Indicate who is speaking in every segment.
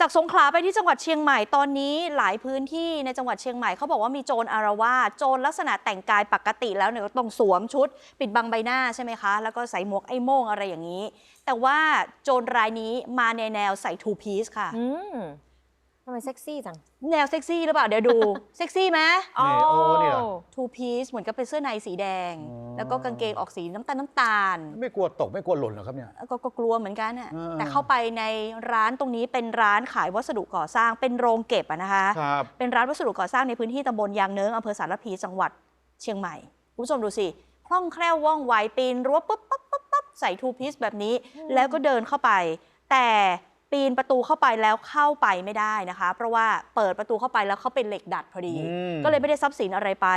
Speaker 1: จากสงขลาไปที่จังหวัดเชียงใหม่ตอนนี้หลายพื้นที่ในจังหวัดเชียงใหม่เขาบอกว่ามีโจรอารวาสโจรลักษณะแต่งกายปกติแล้วเนี่ยก็ต้องสวมชุด ปิดบังใบหน้าใช่ไหมคะ แล้วก็ใส่หมวกไอ้โม่งอะไรอย่างนี้ แต่ว่าโจรรายนี้มาในแนวใส่ทูพีซค่ะ
Speaker 2: อื ทำไมเซ็กซี่จัง
Speaker 1: แนวเซ็กซี่หรือเปล่า เดี๋ยวดู เซ็กซี่ไหม
Speaker 3: นี่โอ้นี่เหรอ
Speaker 1: ทูพีซเหมือนกับเป็นเสื้อในสีแดง
Speaker 3: อ๋อ
Speaker 1: แล้วก็กางเกงออกสีน้ำตาลน้ำตาล
Speaker 3: ไม่กลัวตกไม่กลัวหล่นเหรอครับเนี่ย
Speaker 1: ก็ก็กลัวเหมือนกันน่ะ
Speaker 3: เออ
Speaker 1: แต่เข้าไปในร้านตรงนี้เป็นร้านขายวัสดุก่อสร้างเป็นโรงเก็บอะนะคะ
Speaker 3: ครับ
Speaker 1: เป็นร้านวัสดุก่อสร้างในพื้นที่ตำบลยางเนิ้งอำเภอสารพีจังหวัดเชียงใหม่คุณผู้ชมดูสิคล่องแคล่วว่องไวปีนรั้วปุ๊บปั๊บปั๊บปั๊บใส่ทูพีซแบบนี้
Speaker 2: อืม
Speaker 1: แล้วก็เดินเข้าไป แต่ ปีนประตูเข้าไปแล้วเข้าไปไม่ได้นะคะ เพราะว่าเปิดประตูเข้าไปแล้วเขาเป็นเหล็กดัดพอดี
Speaker 3: อืม
Speaker 1: ก็เลยไม่ได้ทรัพย์สินอะไรไป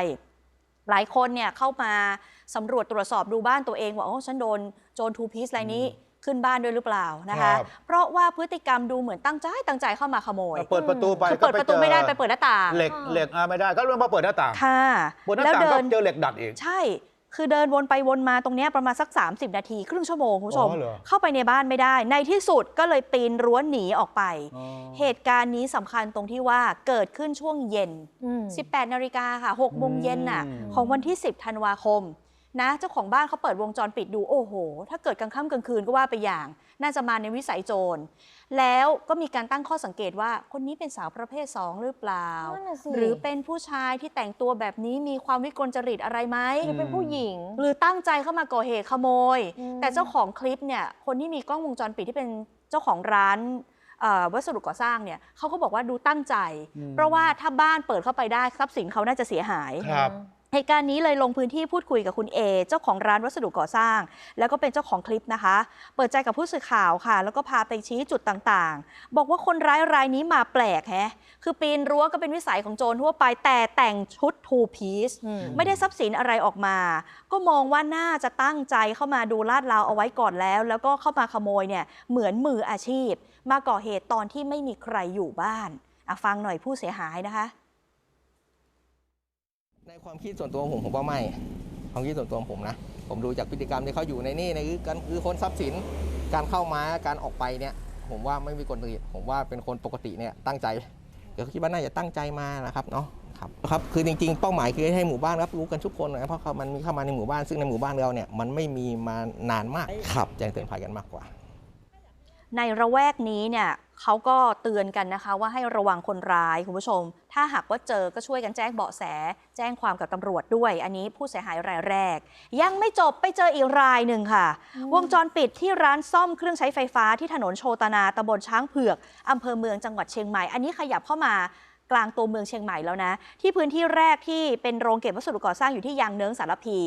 Speaker 1: หลายคนเนี่ยเข้ามาสำรวจตรวจสอบดูบ้านตัวเองว่าโอ้ฉันโดนโจรทูพีซรายนี้ขึ้นบ้านด้วยหรือเปล่านะคะ
Speaker 3: ครับ
Speaker 1: เพราะว่าพฤติกรรมดูเหมือนตั้งใจตั้งใจเข้ามาขโมย
Speaker 3: เปิดประตูไป
Speaker 1: คือเปิดประตูไม่ได้ไปเปิดหน้าต่าง
Speaker 3: เหล็กเหล็กอะไม่ได้ก็เรื่องมาเปิดหน้าต่าง
Speaker 1: ค่ะ
Speaker 3: เปิดหน้า
Speaker 1: แล้ว
Speaker 3: ต่าง
Speaker 1: เดิ
Speaker 3: ก็
Speaker 1: น
Speaker 3: เจอเหล็กดัดอีก
Speaker 1: ใช่ คือเดินวนไปวนมาตรงเนี้ยประมาณสัก 30 นาที ครึ่งชั่วโมงคุณผู้ชม
Speaker 3: อ๋อเหรอ
Speaker 1: เข้าไปในบ้านไม่ได้ ในที่สุดก็เลยปีนรั้วหนีออกไป
Speaker 3: อ๋อ
Speaker 1: เหตุการณ์นี้สำคัญตรงที่ว่าเกิดขึ้นช่วงเย็น
Speaker 2: อืม
Speaker 1: 18 นาฬิกาค่ะ6โมงเย็นน่ะ
Speaker 3: อืม
Speaker 1: ของวันที่ 10 ธันวาคม นะ เจ้าของบ้านเขาเปิดวงจรปิดดูโอ้โห ถ้าเกิดกลางค่ำกลางคืนก็ว่าไปอย่าง น่าจะมาในวิสัยโจร แล้วก็มีการตั้งข้อสังเกตว่า คนนี้เป็นสาวประเภท 2 หรือเปล่า
Speaker 2: นั่นน่ะสิ
Speaker 1: หรือเป็นผู้ชายที่แต่งตัวแบบนี้มีความวิกลจริตอะไรไหม
Speaker 2: หรือเป็นผู้หญิง
Speaker 1: หรือตั้งใจเข้ามาก่อเหตุขโมย
Speaker 2: อืม
Speaker 1: แต่เจ้าของคลิปเนี่ย คนที่มีกล้องวงจรปิดที่เป็นเจ้าของร้านเอ่อวัสดุก่อสร้างเนี่ยเขาก็บอกว่าดูตั้งใจ
Speaker 3: อืม
Speaker 1: เพราะว่าถ้าบ้านเปิดเข้าไปได้ทรัพย์สินเขาน่าจะเสียหาย
Speaker 3: ครับ
Speaker 1: เหตุการณ์นี้เลยลงพื้นที่พูดคุยกับคุณเอเจ้าของร้านวัสดุก่อสร้าง แล้วก็เป็นเจ้าของคลิปนะคะ เปิดใจกับผู้สื่อข่าวค่ะ แล้วก็พาไปชี้จุดต่างๆ บอกว่าคนร้ายรายนี้มาแปลกแฮะคือปีนรั้วก็เป็นวิสัยของโจรทั่วไปแต่แต่งชุดทูพีซ
Speaker 2: อืม
Speaker 1: ไม่ได้ทรัพย์สินอะไรออกมา ก็มองว่าน่าจะตั้งใจเข้ามาดูลาดราวเอาไว้ก่อนแล้ว แล้วก็เข้ามาขโมยเนี่ยเหมือนมืออาชีพ มาก่อเหตุตอนที่ไม่มีใครอยู่บ้านอะฟังหน่อยผู้เสียหายนะคะ
Speaker 4: ในความคิดส่วนตัวผมผมว่าไม่ความคิดส่วนตัวผมนะ ผมดูจากพฤติกรรมที่เขาอยู่ในนี่ในคือการคือคนทรัพย์สินการเข้ามาการออกไปเนี่ย ผมว่าไม่มีคนอื่นผมว่าเป็นคนปกติเนี่ยตั้งใจเดี๋ยวคิดว่าน่าจะตั้งใจมานะครับเนาะครับครับคือจริงๆเป้าหมายคือให้หมู่บ้านรับรู้กันทุกคนนะเพราะเขามันมีเข้ามาในหมู่บ้านซึ่งในหมู่บ้านเราเนี่ยมันไม่มีมานานมากครับแจ้งเตือนภัยกันมากกว่า
Speaker 1: ในระแวกนี้เนี่ยเขาก็เตือนกันนะคะว่าให้ระวังคนร้ายคุณผู้ชม ถ้าหากว่าเจอก็ช่วยกันแจ้งเบาะแส แจ้งความกับตำรวจด้วย อันนี้ผู้เสียหายรายแรก ยังไม่จบไปเจออีกรายหนึ่งค่ะ วงจรปิดที่ร้านซ่อมเครื่องใช้ไฟฟ้าที่ถนนโชตนาตำบลช้างเผือกอำเภอเมืองจังหวัดเชียงใหม่ อันนี้ขยับเข้ามา กลางตัวเมืองเชียงใหม่แล้วนะ ที่พื้นที่แรกที่เป็นโรงเก็บวัสดุก่อสร้างอยู่ที่ยางเนิ้งสารพี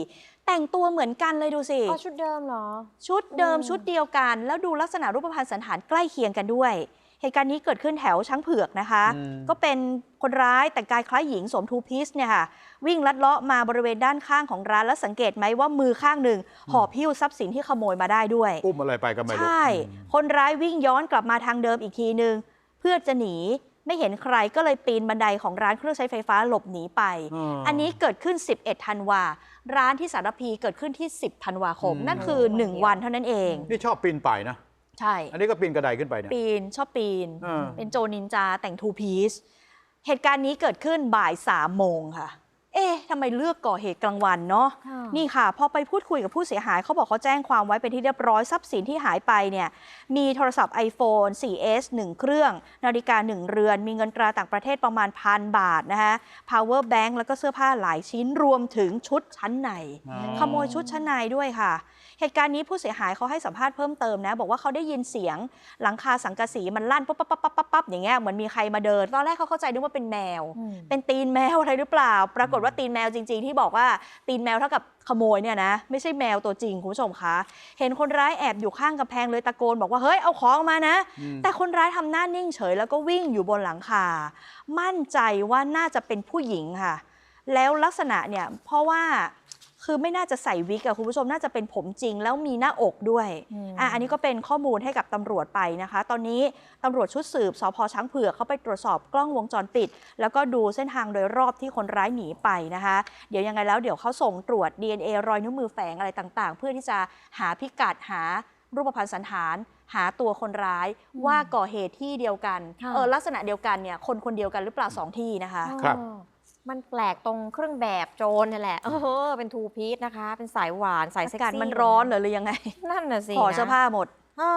Speaker 1: แต่งตัวเหมือนกันเลยดูสิ
Speaker 2: อ๋อชุดเดิมเหรอ
Speaker 1: ชุดเดิม
Speaker 2: อืม
Speaker 1: ชุดเดียวกัน แล้วดูลักษณะรูปพรรณสันฐานใกล้เคียงกันด้วยเหตุการณ์นี้เกิดขึ้นแถวช้างเผือกนะคะ
Speaker 3: อืม
Speaker 1: ก็เป็นคนร้ายแต่งกายคล้ายหญิงสวมทูพีซเนี่ยค่ะ วิ่งลัดเลาะมาบริเวณด้านข้างของร้านแล้วสังเกตไหมว่ามือข้างหนึ่งห่อพิ้วทรัพย์สินที่ขโมยมาได้ด้วย
Speaker 3: อุ้มอะไรไปก็ไม่รู้
Speaker 1: ใช่ คนร้ายวิ่งย้อนกลับมาทางเดิมอีกทีนึง เพื่อจะหนี ไม่เห็นใครก็เลยปีนบันไดของร้านเครื่องใช้ไฟฟ้าหลบหนีไป
Speaker 3: อืม
Speaker 1: อันนี้เกิดขึ้น 11 ธันวา ร้านที่สารพีเกิดขึ้นที่ 10 ธันวาคม
Speaker 3: อืม
Speaker 1: นั่นคือ 1 วันเท่านั้นเอง
Speaker 3: นี่ชอบปีนป่ายนะ
Speaker 1: ใช่
Speaker 3: อันนี้ก็ปีนกระไดขึ้นไปเนี่ย
Speaker 1: ปีนชอบปีน
Speaker 3: เออ
Speaker 1: เป็นโจรนินจาแต่งทูพีซ เหตุการณ์นี้เกิดขึ้นบ่าย3โมงค่ะ เอ๊ะทำไมเลือกก่อเหตุกลางวันเนาะ
Speaker 2: ค่ะ
Speaker 1: นี่ค่ะ พอไปพูดคุยกับผู้เสียหายเขาบอกเขาแจ้งความไว้เป็นที่เรียบร้อยทรัพย์สินที่หายไปเนี่ยมีโทรศัพท์ iPhone 4S 1 เครื่อง นาฬิกา 1 เรือน มีเงินตราต่างประเทศประมาณพันบาทนะคะ power bank แล้วก็เสื้อผ้าหลายชิ้นรวมถึงชุดชั้นใน
Speaker 3: อ๋อ
Speaker 1: ขโมยชุดชั้นในด้วยค่ะ เหตุการณ์นี้ผู้เสียหายเขาให้สัมภาษณ์เพิ่มเติมนะ บอกว่าเขาได้ยินเสียงหลังคาสังกะสีมันลั่นปั๊บปั๊บปั๊บปั๊บปั๊บอย่างเงี้ยเหมือนมีใครมาเดิน ตอนแรกเขาเข้าใจนึกว่าเป็นแมว
Speaker 2: อืม
Speaker 1: เป็นตีนแมวอะไรหรือเปล่า ปรากฏว่าตีนแมวจริง ๆ ที่บอกว่าตีนแมวเท่ากับขโมยเนี่ยนะ ไม่ใช่แมวตัวจริงคุณผู้ชมคะ เห็นคนร้ายแอบอยู่ข้างกำแพงเลยตะโกนบอกว่าเฮ้ยเอาของมานะ
Speaker 3: อืม
Speaker 1: แต่คนร้ายทำหน้านิ่งเฉยแล้วก็วิ่งอยู่บนหลังคา มั่นใจว่าน่าจะเป็นผู้หญิงค่ะ แล้วลักษณะเนี่ยเพราะว่า คือไม่น่าจะใส่วิกอะคุณผู้ชมน่าจะเป็นผมจริง แล้วมีหน้าอกด้วย
Speaker 2: อืม
Speaker 1: อะอันนี้ก็เป็นข้อมูลให้กับตำรวจไปนะคะ ตอนนี้ตำรวจชุดสืบสพช้างเผือกเขาไปตรวจสอบกล้องวงจรปิด แล้วก็ดูเส้นทางโดยรอบที่คนร้ายหนีไปนะคะ เดี๋ยวยังไงแล้วเดี๋ยวเขาส่งตรวจ DNA รอยนิ้วมือแฝงอะไรต่างๆ เพื่อที่จะหาพิกัดหารูปพรรณสันฐาน หาตัวคนร้าย
Speaker 2: อืม
Speaker 1: ว่าก่อเหตุที่เดียวกัน
Speaker 2: ค่ะ
Speaker 1: เออลักษณะเดียวกันเนี่ยคนคนเดียวกันหรือเปล่าสองที่นะคะ
Speaker 3: ครับ
Speaker 2: เออ มันแปลกตรงเครื่องแบบโจรนี่แหละ เออ เป็นทูพีซนะคะ เป็นสายหวานสาย
Speaker 1: อา
Speaker 2: เซ็ก
Speaker 1: กาศ
Speaker 2: ซี่
Speaker 1: มันร้อนเหรอหรือยังไง
Speaker 2: นั่นน่ะสิ
Speaker 1: ขอ
Speaker 2: นะ
Speaker 1: เสื้อผ้าหมด
Speaker 2: อ่า